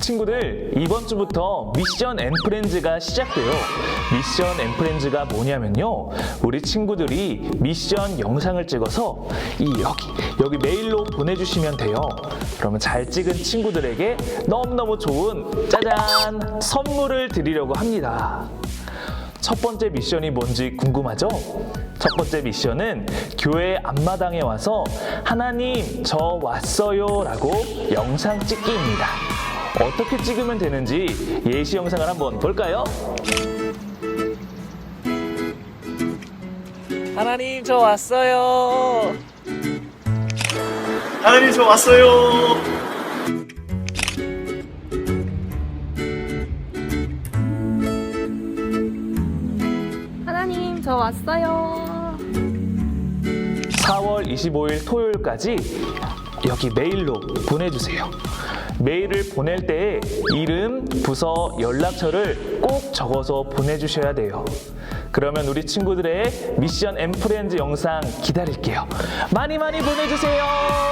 친구들 이번 주부터 미션 앤 프렌즈가 시작돼요. 미션 앤 프렌즈가 뭐냐면요. 우리 친구들이 미션 영상을 찍어서 이 여기 여기 메일로 보내주시면 돼요. 그러면 잘 찍은 친구들에게 너무너무 좋은 짜잔 선물을 드리려고 합니다. 첫 번째 미션이 뭔지 궁금하죠? 첫 번째 미션은 교회 앞마당에 와서 하나님 저 왔어요 라고 영상 찍기입니다. 어떻게 찍으면 되는지 예시 영상을 한번 볼까요? 하나님 저 왔어요. 하나님 저 왔어요. 하나님, 저 왔어요. 4월 25일 토요일까지 여기 메일로 보내주세요. 메일을 보낼 때 이름, 부서, 연락처를 꼭 적어서 보내주셔야 돼요. 그러면 우리 친구들의 미션 앤 프렌즈 영상 기다릴게요. 많이 많이 보내주세요.